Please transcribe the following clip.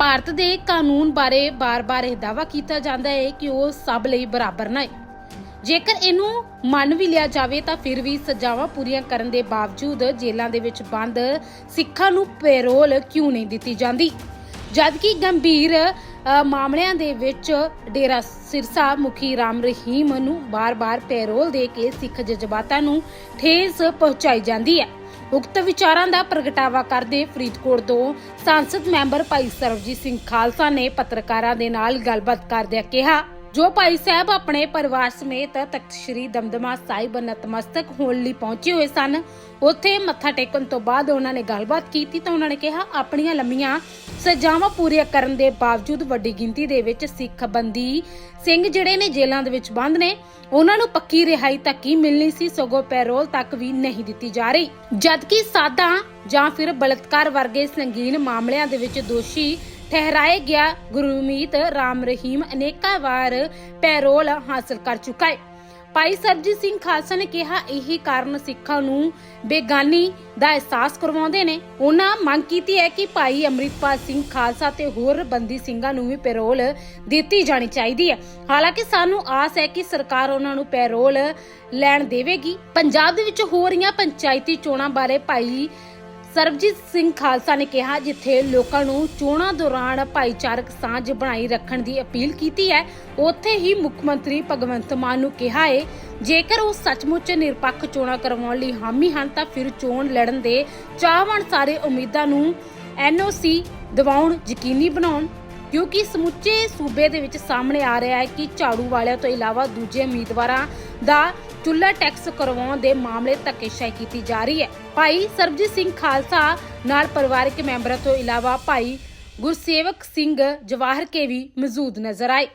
ਭਾਰਤ ਦੇ ਕਾਨੂੰਨ ਬਾਰੇ ਬਾਰ-ਬਾਰ ਇਹ ਦਾਅਵਾ ਕੀਤਾ ਜਾਂਦਾ ਹੈ ਕਿ ਉਹ ਸਭ ਲਈ ਬਰਾਬਰ ਨਾ ਹੈ। ਜੇਕਰ ਇਹਨੂੰ ਮੰਨ ਵੀ ਲਿਆ ਜਾਵੇ ਤਾਂ ਫਿਰ ਵੀ ਸਜ਼ਾਵਾਂ ਪੂਰੀਆਂ ਕਰਨ ਦੇ ਬਾਵਜੂਦ ਜੇਲ੍ਹਾਂ ਦੇ ਵਿੱਚ ਬੰਦ ਸਿੱਖਾਂ ਨੂੰ ਪੈਰੋਲ ਕਿਉਂ ਨਹੀਂ ਦਿੱਤੀ ਜਾਂਦੀ? ਜਦਕਿ ਗੰਭੀਰ ਮਾਮਲਿਆਂ ਦੇ ਵਿੱਚ ਡੇਰਾ ਸਿਰਸਾ ਮੁਖੀ ਰਾਮ ਰਹੀਮ ਨੂੰ ਬਾਰ-ਬਾਰ ਪੈਰੋਲ ਦੇ ਕੇ ਸਿੱਖ ਜਜ਼ਬਾਤਾਂ ਨੂੰ ਠੇਸ ਪਹੁੰਚਾਈ ਜਾਂਦੀ ਹੈ। ਉਕਤ ਵਿਚਾਰਾਂ ਦਾ ਪ੍ਰਗਟਾਵਾ ਕਰਦੇ ਫਰੀਦਕੋਟ ਤੋਂ ਸੰਸਦ ਮੈਂਬਰ ਭਾਈ ਸਰਵਜੀਤ ਸਿੰਘ ਖਾਲਸਾ ਨੇ ਪੱਤਰਕਾਰਾਂ ਦੇ ਨਾਲ ਗੱਲਬਾਤ ਕਰਦਿਆਂ ਕਿਹਾ। ਜੋ ਭਾਈ ਸਾਹਿਬ ਆਪਣੇ ਪਰਿਵਾਰ ਸਮੇਤ ਤਖਤ ਸ੍ਰੀ ਦਮਦਮਾ ਸਾਹਿਬ ਨਤਮਸਤਕ ਹੋਣ ਲਈ ਪਹੁੰਚੇ ਹੋਏ ਸਨ, ਉੱਥੇ ਮੱਥਾ ਟੇਕਣ ਤੋਂ ਬਾਅਦ ਉਹਨਾਂ ਨੇ ਗੱਲਬਾਤ ਕੀਤੀ ਤਾਂ ਉਹਨਾਂ ਨੇ ਕਿਹਾ, ਆਪਣੀਆਂ ਲੰਮੀਆਂ ਸਜ਼ਾਵਾਂ ਪੂਰੀਆਂ ਕਰਨ ਦੇ ਬਾਵਜੂਦ ਵੱਡੀ ਗਿਣਤੀ ਦੇ ਵਿੱਚ ਸਿੱਖ ਬੰਦੀ ਸਿੰਘ ਜਿਹੜੇ ਨੇ ਜੇਲ੍ਹਾਂ ਦੇ ਵਿੱਚ ਬੰਦ ਨੇ, ਉਹਨਾਂ ਨੂੰ ਪੱਕੀ ਰਿਹਾਈ ਤੱਕ ਹੀ ਮਿਲਣੀ ਸੀ, ਸਗੋਂ ਪੈਰੋਲ ਤੱਕ ਵੀ ਨਹੀਂ ਦਿੱਤੀ ਜਾ ਰਹੀ। ਜਦਕਿ ਸਾਦਾ ਜਾਂ ਫਿਰ ਬਲਤਕਾਰ ਵਰਗੇ ਸੰਗੀਨ ਮਾਮਲਿਆਂ ਦੇ ਵਿੱਚ ਦੋਸ਼ੀ ਠਹਿਰਾਏ ਗਿਆ ਗੁਰਮੀਤ ਰਾਮ ਰਹੀਮ ਅਨੇਕਾਂ ਵਾਰ ਪੈਰੋਲ ਹਾਸਲ ਕਰ ਚੁੱਕਾ ਹੈ ਭਾਈ ਸਰਜੀਤ ਸਿੰਘ ਖਾਲਸਾ ਨੇ ਕਿਹਾ ਇਹੀ ਕਾਰਨ ਸਿੱਖਾਂ ਨੂੰ ਬੇਗਾਨੀ ਦਾ ਅਹਿਸਾਸ ਕਰਵਾਉਂਦੇ ਨੇ। ਉਹਨਾਂ ਮੰਗ ਕੀਤੀ ਹੈ ਕਿ ਭਾਈ ਅੰਮ੍ਰਿਤਪਾਲ ਸਿੰਘ ਖਾਲਸਾ ਤੇ ਹੋਰ ਬੰਦੀ ਸਿੰਘਾਂ ਨੂੰ ਵੀ ਪੈਰੋਲ ਦਿੱਤੀ ਜਾਣੀ ਚਾਹੀਦੀ ਹੈ। ਹਾਲਾਂਕਿ ਸਾਨੂੰ ਆਸ ਹੈ ਕਿ ਸਰਕਾਰ ਉਹਨਾਂ ਨੂੰ ਪੈਰੋਲ ਲੈਣ ਦੇਵੇਗੀ। ਪੰਜਾਬ ਦੇ ਵਿੱਚ ਹੋ ਰਹੀਆਂ ਪੰਚਾਇਤੀ ਚੋਣਾਂ ਬਾਰੇ ਭਾਈ ਸਰਬਜੀਤ ਸਿੰਘ ਖਾਲਸਾ ਨੇ ਕਿਹਾ ਜਿੱਥੇ ਲੋਕਾਂ ਨੂੰ ਚੋਣਾਂ ਦੌਰਾਨ ਭਾਈਚਾਰਕ ਸਾਂਝ ਬਣਾਈ ਰੱਖਣ ਦੀ ਅਪੀਲ ਕੀਤੀ ਹੈ, ਉੱਥੇ ਹੀ ਮੁੱਖ ਮੰਤਰੀ ਭਗਵੰਤ ਮਾਨ ਨੂੰ ਕਿਹਾ ਹੈ ਜੇਕਰ ਉਹ ਸੱਚਮੁੱਚ ਨਿਰਪੱਖ ਚੋਣਾਂ ਕਰਵਾਉਣ ਲਈ ਹਾਮੀ ਹਨ, ਤਾਂ ਫਿਰ ਚੋਣ ਲੜਨ ਦੇ ਚਾਹਵਾਨ ਸਾਰੇ ਉਮੀਦਾਂ ਨੂੰ ਐਨਓਸੀ ਦਿਵਾਉਣ ਯਕੀਨੀ ਬਣਾਉਣ, ਕਿਉਂਕਿ ਸਮੁੱਚੇ ਸੂਬੇ ਦੇ ਵਿੱਚ ਸਾਹਮਣੇ ਆ ਰਿਹਾ ਹੈ ਕਿ ਝਾੜੂ ਵਾਲਿਆਂ ਤੋਂ ਇਲਾਵਾ ਦੂਜੇ ਉਮੀਦਵਾਰਾਂ ਦਾ ਚੁੱਲ੍ਹਾ ਟੈਕਸ ਕਰਵਾਉਣ ਦੇ ਮਾਮਲੇ ਧੱਕੇਸ਼ਾਹੀ ਕੀਤੀ ਜਾ ਰਹੀ ਹੈ। ਭਾਈ ਸਰਬਜੀਤ ਸਿੰਘ ਖਾਲਸਾ ਨਾਲ ਪਰਿਵਾਰਕ ਮੈਂਬਰਾਂ ਤੋਂ ਇਲਾਵਾ ਭਾਈ ਗੁਰਸੇਵਕ ਸਿੰਘ ਜਵਾਹਰ ਕੇ ਵੀ ਮੌਜੂਦ ਨਜ਼ਰ ਆਏ।